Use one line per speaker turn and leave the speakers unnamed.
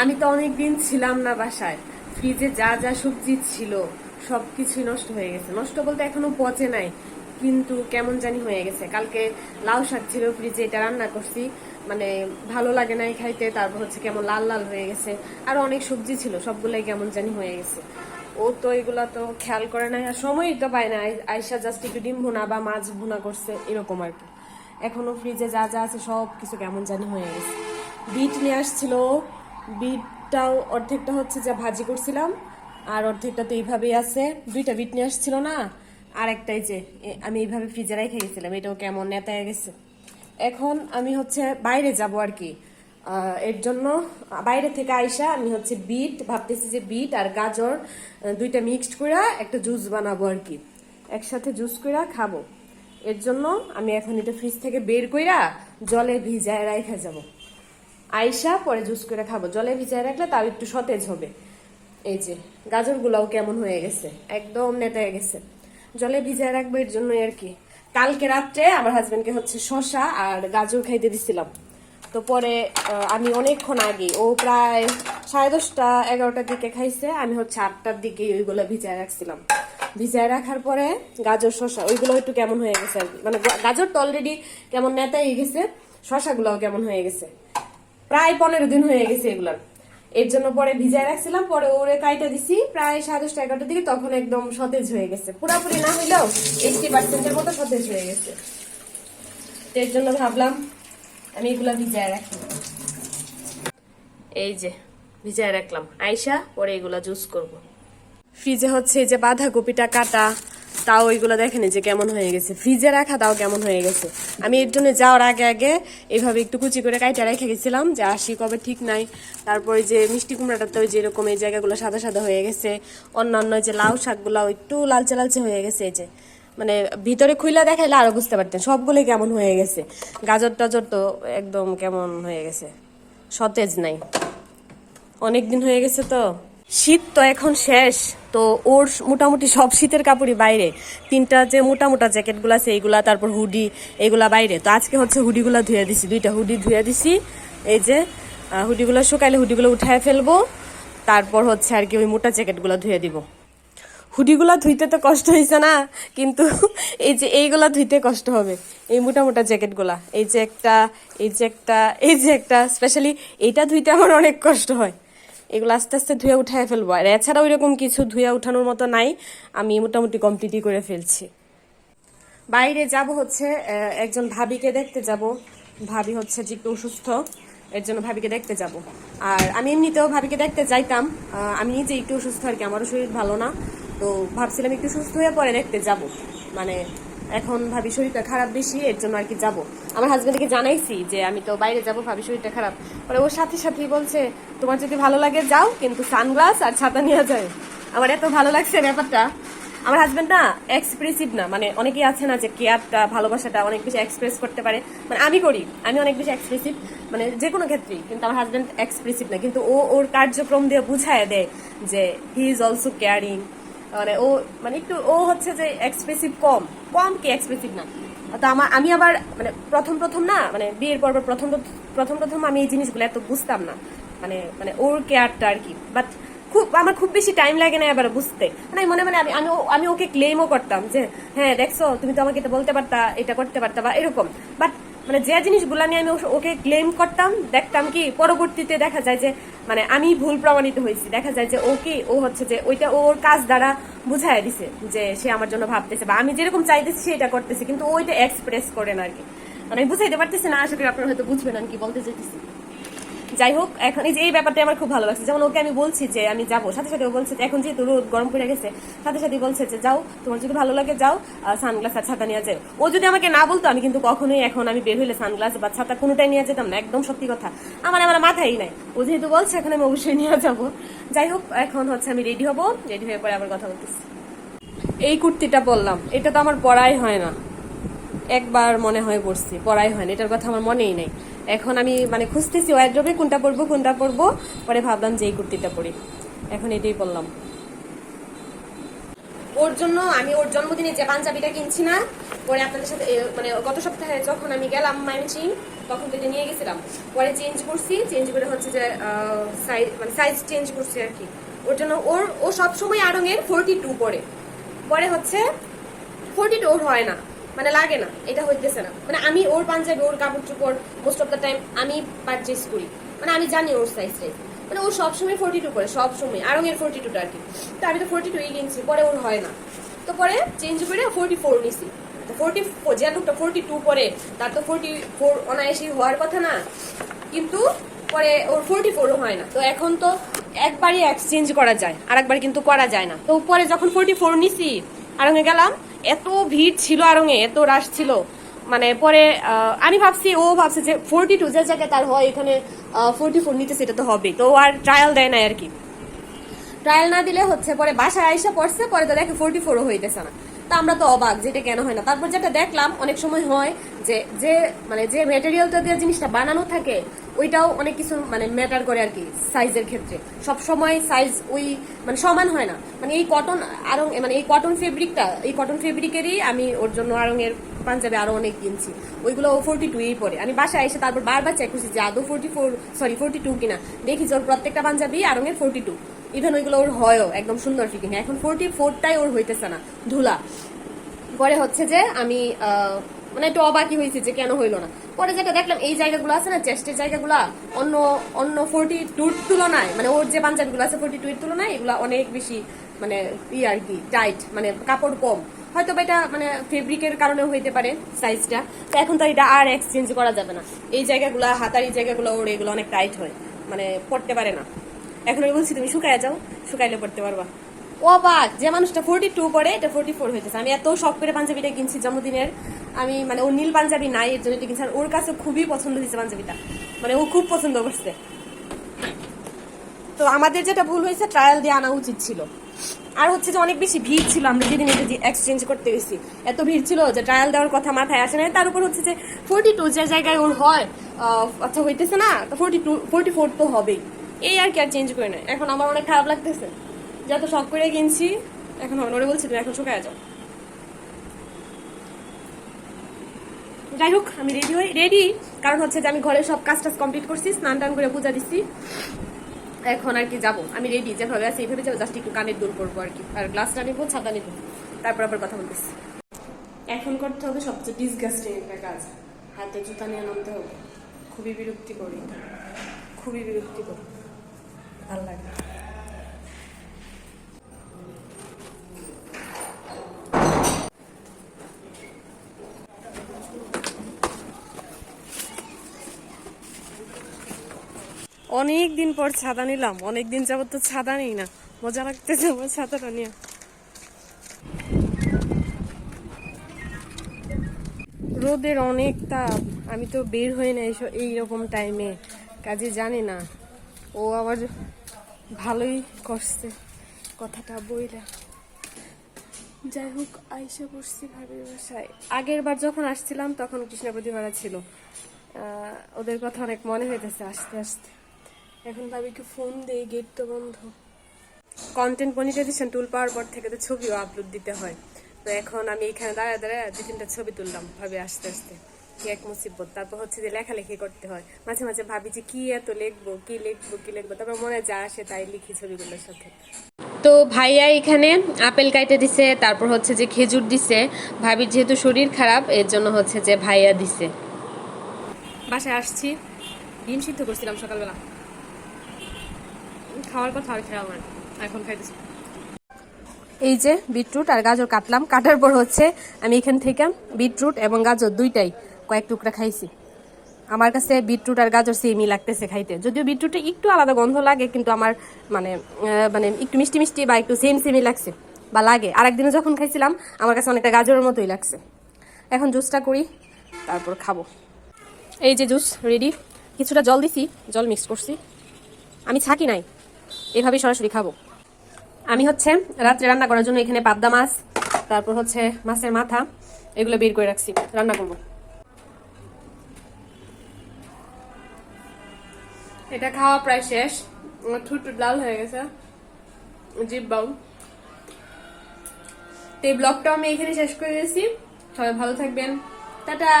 আমি তো অনেকদিন ছিলাম না বাসায়। ফ্রিজে যা যা সবজি ছিল, সবকিছুই নষ্ট হয়ে গেছে। নষ্ট বলতে এখনও পচে নাই, কিন্তু কেমন জানি হয়ে গেছে। কালকে লাউ শাক ছিল ফ্রিজে, এটা রান্না করছি। মানে ভালো লাগে নাই খাইতে, তারপর হচ্ছে কেমন লাল লাল হয়ে গেছে। আর অনেক সবজি ছিল, সবগুলাই কেমন জানি হয়ে গেছে। ও তো এগুলা তো খেয়াল করে নাই, আর সময়ই তো পায় না। আয়সা জাস্ট একটু ডিম ভুনা বা মাছ ভুনা করছে, এরকম আর কি। এখনও ফ্রিজে যা যা আছে সব কিছু কেমন জানি হয়ে গেছে। বিট নিয়ে আসছিল বিটটাও অর্ধেকটা হচ্ছে যে ভাজি করছিলাম, আর অর্ধেকটা তো এইভাবেই আছে। দুইটা বিট নিয়ে আসছিল না, আর একটাই যে আমি এইভাবে ফ্রিজে রেখে গেছিলাম, এটাও কেমন নেতায় গেছে। এখন আমি হচ্ছে বাইরে যাব আর কি। এর জন্য বাইরে থেকে আইসা আমি হচ্ছে বিট, ভাবতেছি যে বিট আর গাজর দুইটা মিক্সড করে একটা জুস বানাবো আর কি। একসাথে জুস করে খাব। এর জন্য আমি এখন এটা ফ্রিজ থেকে বের কইরা জলে ভিজায় রাখা যাব। আইসা পরে জুস করে খাব। জলে ভিজায় রাখলে তাও একটু সতেজ হবে। এই যে, গাজরগুলাও কেমন হয়ে গেছে? একদম নেতায় গেছে। জলে ভিজায় রাখব এর জন্যই আর কি। কালকে রাত্রে আমার হাজবেন্ডকে হচ্ছে শশা আর গাজর খাইতে দিছিলাম। তো পরে আমি অনেকক্ষণ আগে, ও প্রায় সাড়ে দশটা, এগারোটার দিকে খাইছে, আমি হচ্ছে আটটার দিকে ওইগুলো ভিজায় রাখছিলাম। ভিজায় রাখার পরে গাজর শশা ওইগুলো একটু কেমন হয়ে গেছে আর কি। মানে গাজর তো অলরেডি কেমন নেতাই গেছে শশাগুলোও কেমন হয়ে গেছে। প্রায় পনেরো দিন হয়ে গেছে এগুলার এর জন্য পরে ভিজায় রাখছিলাম, পরে ওরে কাইটা দিছি, প্রায় সাড়ে দশটা, এগারোটার দিকে তখন একদম সতেজ হয়ে গেছে। পুরাপুরি না হইলেও এইটটি পার্সেন্টের মতো সতেজ হয়ে গেছে। এর জন্য ভাবলাম আমি এগুলা ভিজায় রাখি। এই যে, ভিজায় রাখলাম। আইসা পরে এগুলা জুস করব। ফ্রিজে হচ্ছে এই যে বাঁধাকপিটা কাটা তাও ওইগুলো দেখেন যে কেমন হয়ে গেছে। ফ্রিজে রাখা তাও কেমন হয়ে গেছে। আমি এর জন্য যাওয়ার আগে আগে এইভাবে একটু কুচি করে কাইটা রেখে গেছিলাম যে আসি কবে ঠিক নাই। তারপরে যে মিষ্টি কুমড়াটাতে ওই যে এরকম এই জায়গাগুলো সাদা সাদা হয়ে গেছে। অন্যান্য যে লাউ শাকগুলো একটু লালচে লালচে হয়ে গেছে এই যে। মানে ভিতরে খুইলা দেখাইলে আরও বুঝতে পারতেন, সবগুলো কেমন হয়ে গেছে। গাজর টাজর তো একদম কেমন হয়ে গেছে। সতেজ নাই। অনেক দিন হয়ে গেছে তো। শীত তো এখন শেষ, তো ওর মোটামুটি সব শীতের কাপড়ই বাইরে। তিনটা যে মোটা মোটা জ্যাকেটগুলো আছে, এইগুলা, তারপর হুডি এগুলা বাইরে। তো আজকে হচ্ছে হুডিগুলো ধুয়ে দিছি, দুইটা হুডি ধুয়ে দিছি। এই যে হুডিগুলো শুকাইলে হুডিগুলো উঠায় ফেলব। তারপর হচ্ছে আর কি ওই মোটা জ্যাকেটগুলো ধুয়ে দিব। হুডিগুলা ধুইতে তো কষ্ট হয়েছে না, কিন্তু এই যে এইগুলা ধুইতে কষ্ট হবে। এই মোটা মোটা জ্যাকেটগুলা, এই যে একটা, এই যে একটা, এই যে একটা, স্পেশালি এইটা ধুইতে আমার অনেক কষ্ট হয়। এগুলো আস্তে আস্তে ধুয়ে উঠায় ফেলব। আর এছাড়া ওইরকম কিছু ধুয়ে উঠানোর মতো নাই, আমি মোটামুটি কমপ্লিটই করে ফেলছি। বাইরে যাব হচ্ছে একজন ভাবিকে দেখতে যাব। ভাবি হচ্ছে যে একটু অসুস্থ, এর জন্য ভাবিকে দেখতে যাব। আর আমি এমনিতেও ভাবিকে দেখতে যাইতাম আমি নিজে একটু অসুস্থ আর কি, আমারও শরীর ভালো না। তো ভাবছিলাম একটু সুস্থ হয়ে পরে দেখতে যাব। মানে এখন ভাবি শরীরটা খারাপ বেশি, এর জন্য আর কি যাব। আমার হাজবেন্ডকে জানাইছি যে, আমি তো বাইরে যাব, ভাবি শরীরটা খারাপ। পরে ওর সাথে সাথেই বলছে, তোমার যদি ভালো লাগে যাও, কিন্তু সানগ্লাস আর ছাতা নিয়ে যায় আমার এত ভালো লাগছে ব্যাপারটা। আমার হাজব্যান্ড না এক্সপ্রেসিভ না মানে অনেকেই আছে না যে কেয়ারটা ভালোবাসাটা অনেক বেশি এক্সপ্রেস করতে পারে। মানে আমি করি, আমি অনেক বেশি এক্সপ্রেসিভ মানে যে কোনো ক্ষেত্রেই, কিন্তু আমার হাজব্যান্ড এক্সপ্রেসিভ না। কিন্তু ও ওর কার্যক্রম দিয়ে বুঝায় দেয় যে হি ইজ অলসো কেয়ারিং মানে ও মানে একটু, ও হচ্ছে যে এক্সপ্রেসিভ কম। কম কি এক্সপ্রেসিভ না? তো আমার আমি আবার মানে প্রথম প্রথম না মানে বিয়ের পর পর প্রথম প্রথম প্রথম আমি এই জিনিসগুলো এত বুঝতাম না। মানে মানে ওর কেয়ারটা আর কি। বাট খুব, আমার খুব বেশি টাইম লাগে না এবার বুঝতে। মানে মনে মনে আমি আমি আমি ওকে ক্লেমও করতাম যে হ্যাঁ দেখছ, তুমি তো আমাকে এটা বলতে পারতা, এটা করতে পারতা বা এরকম। বাট মানে যে জিনিসগুলো নিয়ে আমি ওকে ক্লেম করতাম, দেখতাম কি, পরবর্তীতে দেখা যায় যে মানে আমি ভুল প্রমাণিত হয়েছি। দেখা যায় যে ও কি, ও হচ্ছে যে ওইটা ওর কাজ দ্বারা বুঝাই দিছে যে সে আমার জন্য ভাবতেছে বা আমি যেরকম চাইতেছি সেটা করতেছে, কিন্তু ওইটা এক্সপ্রেস করে না আর কি। মানে বুঝাইতে পারতেছি না, আশা করি আপনারা হয়তো বুঝবেন আমি কি, বলতে চাইতেছি। যাই হোক, এখন এই যে এই ব্যাপারটা আমার খুব ভালো লাগছে। যেমন ওকে আমি বলছি যে আমি যাব, সাথে সাথে ও বলছে এখন যেহেতু রোদ গরম পড়ে গেছে, সাথে সাথে বলছে যে যাও, তোমার যদি ভালো লাগে যাও সানগ্লাস আর ছাতা নিয়ে যাও। ও যদি আমাকে না বলতো, আমি কিন্তু কখনোই এখন আমি বের হইলে সানগ্লাস বা ছাতা কোনোটাই নিয়ে যেতাম না, একদম সত্যি কথা। আমার আমার মাথায় নাই। ও যেহেতু বলছে, এখন আমি অবশ্যই নিয়ে যাব। যাই হোক, এখন হচ্ছে আমি রেডি হব রেডি হয়ে পরে আবার কথা বলতেছি। এই কুর্তিটা বললাম, এটা তো আমার পরাই হয় না। একবার মনে হয় পড়ছি, পড়াই হয় না, এটার কথা আমার মনেই নেই। এখন আমি মানে খুঁজতেছি ওয়ার্ড্রোবে কোনটা পরবো কোনটা পরবো পরে ভাবলাম যে এই কুর্তিটা পরি। এখন এটাই পরলাম ওর জন্য আমি ওর জন্মদিনে যে পাঞ্জাবিটা কিনছি না, পরে আপনাদের সাথে মানে গত সপ্তাহে যখন আমি গেলাম মাইমিচিং তখন তো নিয়ে গেছিলাম। পরে চেঞ্জ করছি চেঞ্জ করে হচ্ছে যে সাইজ মানে সাইজ চেঞ্জ করছি আর কি। ওর জন্য ওর, ও সবসময় আড়ঙের ফোরটি টু পরে। পরে হচ্ছে ফোরটি টু ওর হয় না। মানে লাগে না, এটা হইতেছে না। মানে আমি ওর পাঞ্জাবি, ওর কাপড় চোপড় মোস্ট অফ দ্য টাইম আমি পারচেস করি। মানে আমি জানি ওর সাইজ টাইজ মানে ও সবসময় ফোরটি টু করে, সবসময়। আরঙের ফোরটি টুটা আর কি তো আমি তো ফোরটি টু কিনছি পরে ওর হয় না। তো পরে চেঞ্জ করে ফোরটি ফোর নিছি ফোরটি যে লোকটা ফোরটি টু পরে, তার তো ফোরটি ফোর অনায়াসী হওয়ার কথা না। কিন্তু পরে ওর ফোরটি ফোরও হয় না। তো এখন তো একবারই এক্সচেঞ্জ করা যায় আর একবার কিন্তু করা যায় না। তো পরে যখন ফোরটি ফোর নিছি আরঙে গেলাম এত ভিড় ছিল আরঙে, এত রাশ ছিল। মানে পরে আমি ভাবছি, ও ভাবছে যে ফোরটি টু যে জায়গায় তার হয়, এখানে ফোরটি ফোর নিতে সেটা তো হবে তো আর ট্রায়াল দেয় না আর কি। ট্রায়াল না দিলে হচ্ছে পরে বাসায় আইসা পড়ছে, পরে তো দেখে ফোরটি ফোরও হইতেছে না। তা আমরা তো অবাক যেটা কেন হয় না। তারপর যেটা দেখলাম, অনেক সময় হয় যে যে মানে যে ম্যাটেরিয়ালটা দিয়ে জিনিসটা বানানো থাকে, ওইটাও অনেক কিছু মানে ম্যাটার করে আর কি সাইজের ক্ষেত্রে। সব সময় সাইজ ওই মানে সমান হয় না। মানে এই কটন আরং মানে এই কটন ফেব্রিকটা এই কটন ফেব্রিকেরই আমি ওর জন্য আরঙের পাঞ্জাবি আরও অনেক কিনছি ওইগুলো ও ফোরটি টুই পরে আমি বাসায় এসে তারপর বারবার চেক করছি যে আদৌ forty four sorry forty two কিনা। দেখি যে ওর প্রত্যেকটা পাঞ্জাবি আর আরঙের ফোরটি টু ইভেন ওইগুলো ওর হয়ও, একদম সুন্দর ফিটিং এখন ফোরটি ফোরটাই ওর হইতেছে না, ধুলা। পরে হচ্ছে যে আমি মানে একটু অবাকি হয়েছে যে কেন হইল না। পরে যেটা দেখলাম, এই জায়গাগুলো আছে না চেস্টের জায়গাগুলো, অন্য অন্য ফোরটি টুর তুলনায় মানে ওর যে পাঞ্জাবিগুলো আছে ফোরটি টুর তুলনায়, এগুলো অনেক বেশি মানে ই আর কি টাইট মানে কাপড় কম। হয়তো বা এটা মানে ফেব্রিকের কারণেও হইতে পারে সাইজটা তো এখন তো এটা আর এক্সচেঞ্জ করা যাবে না। এই জায়গাগুলো, হাতার এই জায়গাগুলো ওর এগুলো অনেক টাইট হয়। মানে পড়তে পারে না। এখন আমি বলছি, তুমি শুকায় যাও, শুকাইলে পড়তে পারবা। ও বাক যে মানুষটা ফোরটি টু পরে এটা ফোরটি ফোর হয়েছে আমি এত শখ করে পাঞ্জাবিটা কিনছি জন্মদিনের। আমি মানে ও নীল পাঞ্জাবি নাই, এর জন্য কিনছি। আর ওর কাছে খুবই পছন্দ হয়েছে পাঞ্জাবিটা। মানে ও খুব পছন্দ করছে। তো আমাদের যেটা ভুল হয়েছে ট্রায়াল দিয়ে আনা উচিত ছিল। আর হচ্ছে যে অনেক বেশি ভিড় ছিল, আমরা যেদিন এটা এক্সচেঞ্জ করতে গেছি। এত ভিড় ছিল যে ট্রায়াল দেওয়ার কথা মাথায় আসে না তার উপর হচ্ছে যে ফোরটি টু যে জায়গায় ওর হয় আচ্ছা হইতেছে না, তো ফোরটি টু ফোরটি ফোর তো হবেই। এই আর কি আর চেঞ্জ করে নেয় এখন আমার অনেক খারাপ লাগতেছে। যত শখ করে কিনছি এখন হবে ওরে বলছি তুমি এখন শুকায় যাও। যাই হোক, আমি রেডি হই। রেডি কারণ হচ্ছে যে আমি ঘরের সব কাজ টাজ কমপ্লিট করছি স্নান টান করে পূজা দিচ্ছি এখন আর কি যাব। আমি রেডি যেভাবে আছে এইভাবে যাব জাস্ট একটু কানের দূর করব আর কি। আর গ্লাসটা নিবো, ছাতা নিবো। তারপর আবার কথা বলতেছি। এখন করতে হবে সবচেয়ে ডিসগাস্টিং একটা কাজ। হাতে জুতা নিয়ে নামতে হবে। খুবই বিরক্তি করি খুবই বিরক্তি করি ভালো লাগে। অনেক দিন পর ছাতা নিলাম অনেক দিন যাবত তো ছাতা নিই না। মজা লাগতেছে আমার ছাতাটা নিয়ে। রোদের অনেক তাপ, আমি তো বের হই না এইসব এইরকম টাইমে কাজে জানি না। ও আবার ভালোই করছে, কথাটা বইলা। যাই হোক, আইসা পড়ছি ভাবির বাসায়। আগের বার যখন আসছিলাম, তখন কৃষ্ণপতি ভাড়া ছিল ওদের কথা অনেক মনে হইতেছে, আস্তে, আসতে। এখন ভাবি কি ফোন দেই গেট তো বন্ধ। কন্টেন্ট মনিটাইজেশন টুল পাওয়ার পর থেকে তো ছবিও আপলোড দিতে হয়। তো এখন আমি এখানে দাঁড়ায় দাঁড়ায় দু তিনটা ছবি তুললাম, ভাবে আস্তে আস্তে, কি এক মুসিবত। তারপর হচ্ছে যে লেখালেখি করতে হয়। মাঝে মাঝে ভাবি যে কি এত লিখব, কি লিখব কি লিখব, তারপর মনে যা আসে তাই লিখি ছবিগুলোর সাথে। তো ভাইয়া এখানে আপেল কাইটে দিছে, তারপর হচ্ছে যে খেজুর দিছে। ভাবির যেহেতু শরীর খারাপ, এর জন্য হচ্ছে যে ভাইয়া দিছে। বাসায় আসছি। ডিম সিদ্ধ করছিলাম সকালবেলা। খাওয়ার কথা আর এখন খাইতেছি। এই যে বিটরুট আর গাজর কাটলাম। কাটার পর হচ্ছে আমি এখান থেকে বিটরুট এবং গাজর দুইটাই কয়েক টুকরা খাইছি। আমার কাছে বিটরুট আর গাজর সেমই লাগতেছে খাইতে। যদিও বিটরুটে একটু আলাদা গন্ধ লাগে, কিন্তু আমার মানে মানে একটু মিষ্টি মিষ্টি বা একটু সেম সেমই লাগছে বা লাগে। আর একদিনে যখন খাইছিলাম, আমার কাছে অনেকটা গাজরের মতোই লাগছে। এখন জুসটা করি, তারপর খাব। এই যে জুস রেডি কিছুটা জল দিছি, জল মিক্স করছি। আমি ছাকি নাই। এভাবেই সরাসরি খাব। আমি হচ্ছে রাত্রে রান্না করার জন্য এখানে পাবদা মাছ, তারপর হচ্ছে মাছের মাথা, এগুলো বের করে রাখছি। রান্না করব। এটা খাওয়া প্রায় শেষ। ঠুট লাল হয়ে গেছে। জিভ বাউ তো এই ব্লগটাও আমি এখানে শেষ করে দিয়েছি। সবাই ভালো থাকবেন। টাটা!